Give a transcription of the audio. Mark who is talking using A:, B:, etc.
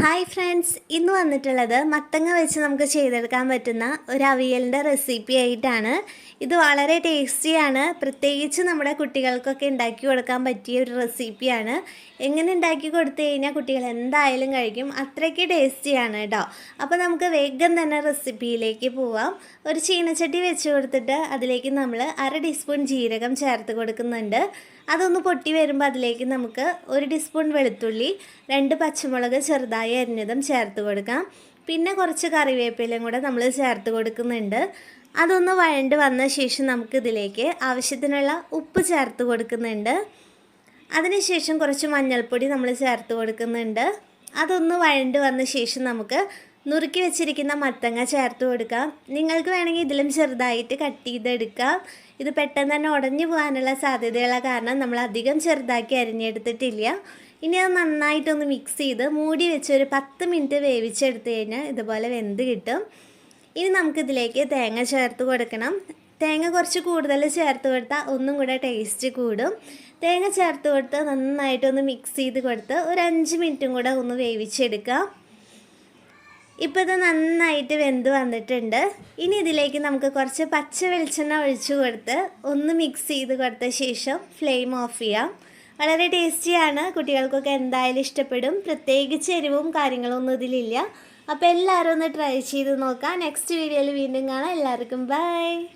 A: Hi friends ഇന്ന് വന്നിട്ടുള്ളത് മത്തങ്ങ വെച്ച് നമുക്ക് ചെയ്തെടുക്കാൻ പറ്റുന്ന ഒരു അവിയലിന്റെ റെസിപ്പി ആയിട്ടാണ്. ഇത് വളരെ ടേസ്റ്റിയാണ് പ്രത്യേകിച്ച് നമ്മുടെ കുട്ടികൾക്കൊക്കെ ഉണ്ടാക്കി കൊടുക്കാൻ പറ്റിയ ഒരു റെസിപ്പിയാണ് എങ്ങനെ ഉണ്ടാക്കി കൊടുത്തു കഴിഞ്ഞാൽ കുട്ടികൾ എന്തായാലും കഴിക്കും. അത്രയ്ക്ക് ടേസ്റ്റിയാണ് കേട്ടോ അപ്പോൾ നമുക്ക് വേഗം തന്നെ റെസിപ്പിയിലേക്ക് പോവാം. ഒരു ചീനച്ചട്ടി വെച്ച് കൊടുത്തിട്ട് അതിലേക്ക് നമ്മൾ അര ടീസ്പൂൺ ജീരകം ചേർത്ത് കൊടുക്കുന്നുണ്ട്. അതൊന്ന് പൊട്ടി വരുമ്പോൾ അതിലേക്ക് നമുക്ക് ഒരു ടീസ്പൂൺ വെളുത്തുള്ളി രണ്ട് പച്ചമുളക് ചെറുതായി അരിഞ്ഞതും ചേർത്ത് കൊടുക്കാം. പിന്നെ കുറച്ച് കറിവേപ്പിലയും കൂടെ നമ്മൾ ചേർത്ത് കൊടുക്കുന്നുണ്ട്. അതൊന്ന് വഴണ്ട് വന്ന ശേഷം നമുക്കിതിലേക്ക് ആവശ്യത്തിനുള്ള ഉപ്പ് ചേർത്ത് കൊടുക്കുന്നുണ്ട്. അതിനുശേഷം കുറച്ച് മഞ്ഞൾപ്പൊടി നമ്മൾ ചേർത്ത് കൊടുക്കുന്നുണ്ട്. അതൊന്ന് വഴണ്ട് വന്ന ശേഷം നമുക്ക് നുറുക്കി വെച്ചിരിക്കുന്ന മത്തങ്ങ ചേർത്ത് കൊടുക്കാം. നിങ്ങൾക്ക് വേണമെങ്കിൽ ഇതിലും ചെറുതായിട്ട് കട്ട് ചെയ്തെടുക്കാം. ഇത് പെട്ടെന്ന് തന്നെ ഉടഞ്ഞു പോകാനുള്ള സാധ്യതയുള്ള കാരണം നമ്മൾ അധികം ചെറുതാക്കി അരിഞ്ഞെടുത്തിട്ടില്ല. ഇനി അത് നന്നായിട്ടൊന്ന് മിക്സ് ചെയ്ത് മൂടി വെച്ച് ഒരു പത്ത് മിനിറ്റ് വേവിച്ചെടുത്ത് കഴിഞ്ഞാൽ ഇതുപോലെ വെന്ത് കിട്ടും. ഇനി നമുക്കിതിലേക്ക് തേങ്ങ ചേർത്ത് കൊടുക്കണം. തേങ്ങ കുറച്ച് കൂടുതൽ ചേർത്ത് കൊടുത്താൽ ഒന്നും കൂടെ ടേസ്റ്റ് കൂടും. തേങ്ങ ചേർത്ത് കൊടുത്ത് നന്നായിട്ടൊന്ന് മിക്സ് ചെയ്ത് കൊടുത്ത് ഒരു അഞ്ച് മിനിറ്റും കൂടെ ഒന്ന് വേവിച്ചെടുക്കാം. ഇപ്പോൾ ഇത് നന്നായിട്ട് വെന്ത് വന്നിട്ടുണ്ട്. ഇനി ഇതിലേക്ക് നമുക്ക് കുറച്ച് പച്ച വെളിച്ചെണ്ണ ഒഴിച്ചു കൊടുത്ത് ഒന്ന് മിക്സ് ചെയ്ത് കൊടുത്ത ശേഷം ഫ്ലെയിം ഓഫ് ചെയ്യാം. വളരെ ടേസ്റ്റിയാണ് കുട്ടികൾക്കൊക്കെ എന്തായാലും ഇഷ്ടപ്പെടും. പ്രത്യേകിച്ച് എരിവും കാര്യങ്ങളും ഒന്നും ഇതിലില്ല. അപ്പോൾ എല്ലാവരും ഒന്ന് ട്രൈ ചെയ്ത് നോക്കാം. നെക്സ്റ്റ് വീഡിയോയിൽ വീണ്ടും കാണാം. എല്ലാവർക്കും ബൈ